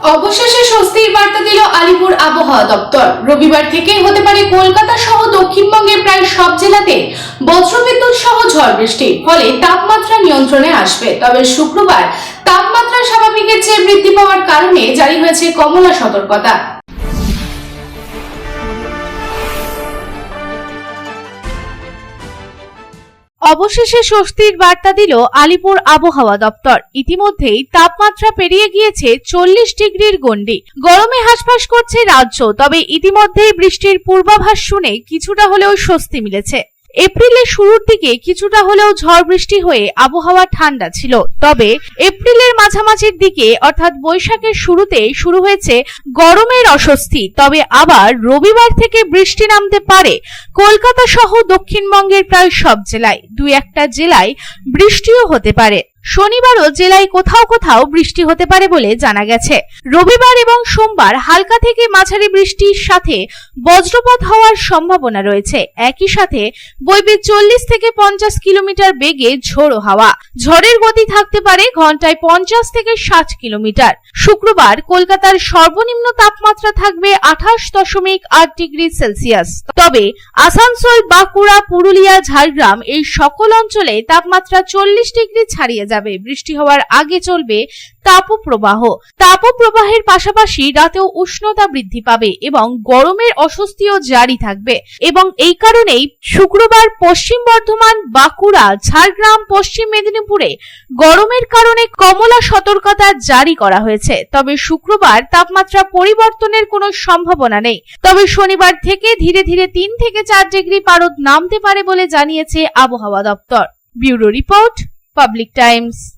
অবশেষে স্বস্তির বার্তা দিল আলিপুর আবহাওয়া দপ্তর। রবিবার থেকে হতে পারে কলকাতা সহ দক্ষিণবঙ্গে প্রায় সব জেলাতে বজ্রবিদ্যুৎ সহ ঝড় বৃষ্টি। ফলে তাপমাত্রা নিয়ন্ত্রণে আসবে। তবে শুক্রবার তাপমাত্রা স্বাভাবিকের চেয়ে বৃদ্ধি পাওয়ার কারণে জারি হয়েছে কমলা সতর্কতা। অবশেষে স্বস্তির বার্তা দিল আলিপুর আবহাওয়া দপ্তর। ইতিমধ্যেই তাপমাত্রা পেরিয়ে গিয়েছে চল্লিশ ডিগ্রির গণ্ডি। গরমে হাসফাস করছে রাজ্য, তবে ইতিমধ্যেই বৃষ্টির পূর্বাভাস শুনে কিছুটা হলেও স্বস্তি মিলেছে। এপ্রিলের শুরুর দিকে কিছুটা হলেও ঝড় বৃষ্টি হয়ে আবহাওয়া ঠান্ডা ছিল। তবে এপ্রিলের মাঝামাঝির দিকে, অর্থাৎ বৈশাখের শুরুতে শুরু হয়েছে গরমের অস্বস্তি। তবে আবার রবিবার থেকে বৃষ্টি নামতে পারে কলকাতা সহ দক্ষিণবঙ্গের প্রায় সব জেলায়। দুই একটা জেলায় বৃষ্টিও হতে পারে। শনিবারও জেলায় কোথাও কোথাও বৃষ্টি হতে পারে বলে জানা গেছে। রবিবার এবং সোমবার হালকা থেকে মাঝারি বৃষ্টির সাথে বজ্রপাত হওয়ার সম্ভাবনা রয়েছে। একই সাথে বইবে চল্লিশ থেকে পঞ্চাশ কিলোমিটার বেগে ঝোড়ো হাওয়া। ঝড়ের গতি থাকতে পারে ঘন্টায় পঞ্চাশ থেকে ষাট কিলোমিটার। শুক্রবার কলকাতার সর্বনিম্ন তাপমাত্রা থাকবে আঠাশ দশমিক আট ডিগ্রি সেলসিয়াস। তবে আসানসোল, বাঁকুড়া, পুরুলিয়া, ঝাড়গ্রাম এই সকল অঞ্চলে তাপমাত্রা চল্লিশ ডিগ্রি ছাড়িয়ে যাবে, বৃষ্টি হওয়ার আগে চলবে তাপপ্রবাহ। তাপপ্রবাহের পাশাপাশি রাতেও উষ্ণতা বৃদ্ধি পাবে এবং গরমের অস্বস্তিও জারি থাকবে। এবং এই কারণেই শুক্রবার পশ্চিম বর্ধমান, বাঁকুড়া, ঝাড়গ্রাম, পশ্চিম মেদিনীপুরে গরমের কারণে কমলা সতর্কতা জারি করা হয়েছে। তবে শুক্রবার তাপমাত্রা পরিবর্তনের কোনো সম্ভাবনা নেই। তবে শনিবার থেকে ধীরে ধীরে তিন থেকে চার ডিগ্রি পারদ নামতে পারে বলে জানিয়েছে আবহাওয়া দপ্তর। Bureau report public times.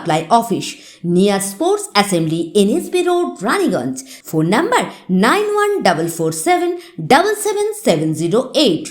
supply office near sports assembly NSB road Raniganj phone number nine one double four seven double seven seven zero eight